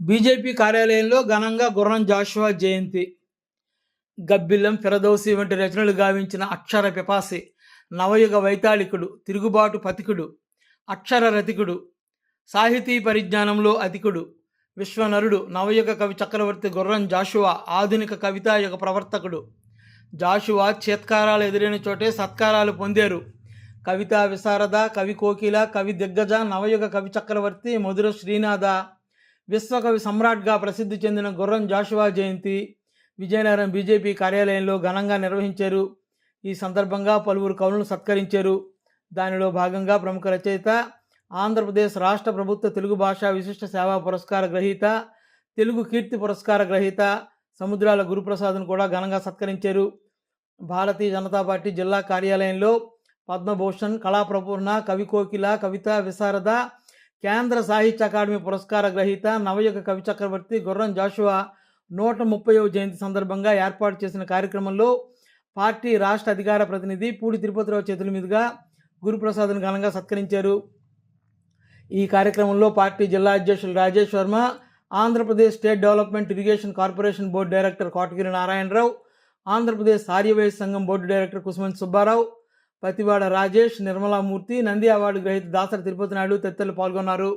BJP కార్యాలయంలో ఘనంగా గుర్రం జాషువా జయంతి. గబ్బిల్లం ఫిరదౌసి వంటి రచనలు గావించిన అక్షర పిపాసి నవయుగ వైతాళికుడు తిరుగుబాటు పతికుడు అక్షర రతికుడు సాహితీ పరిజ్ఞానంలో అతికుడు విశ్వనరుడు నవయుగ కవి చక్రవర్తి గుర్రం జాషువా ఆధునిక కవితాయుగ ప్రవర్తకుడు. జాషువా చేత్కారాలు ఎదురైన చోటే సత్కారాలు పొందారు. కవితా విశారద కవి కోకిల కవి దిగ్గజ నవయుగ కవి చక్రవర్తి మధుర శ్రీనాథ విశ్వకవి సమ్రాట్గా ప్రసిద్ధి చెందిన గుర్రం జాషువా జయంతి విజయనగరం బీజేపీ కార్యాలయంలో ఘనంగా నిర్వహించారు. ఈ సందర్భంగా పలువురు కవులను సత్కరించారు. దానిలో భాగంగా ప్రముఖ రచయిత ఆంధ్రప్రదేశ్ రాష్ట్ర ప్రభుత్వ తెలుగు భాషా విశిష్ట సేవా పురస్కార గ్రహీత తెలుగు కీర్తి పురస్కార గ్రహీత సముద్రాల గురుప్రసాద్ను కూడా ఘనంగా సత్కరించారు. భారతీయ జనతా పార్టీ జిల్లా కార్యాలయంలో పద్మభూషణ్ కళాప్రపూర్ణ కవి కోకిల కవిత విశారద కేంద్ర సాహిత్య అకాడమీ పురస్కార గ్రహీత నవయుగ కవి చక్రవర్తి గుర్రం జాషువా నూట ముప్పైవ జయంతి సందర్భంగా ఏర్పాటు చేసిన కార్యక్రమంలో పార్టీ రాష్ట్ర అధికార ప్రతినిధి పూడి తిరుపతిరావు చేతుల మీదుగా గురుప్రసాద్ను ఘనంగా సత్కరించారు. ఈ కార్యక్రమంలో పార్టీ జిల్లా అధ్యక్షులు Rajesh Varma Andhra Pradesh state development irrigation corporation board director Kotagiri Narayana Rao Andhra Pradesh Arya Vysya Sangham board director Kusumanth Subba Rao Pathivada Rajesh Nirmala Murthy Nandi award గ్రహీత దాసరి తిరుపతి నాయుడు తదితరులు పాల్గొన్నారు.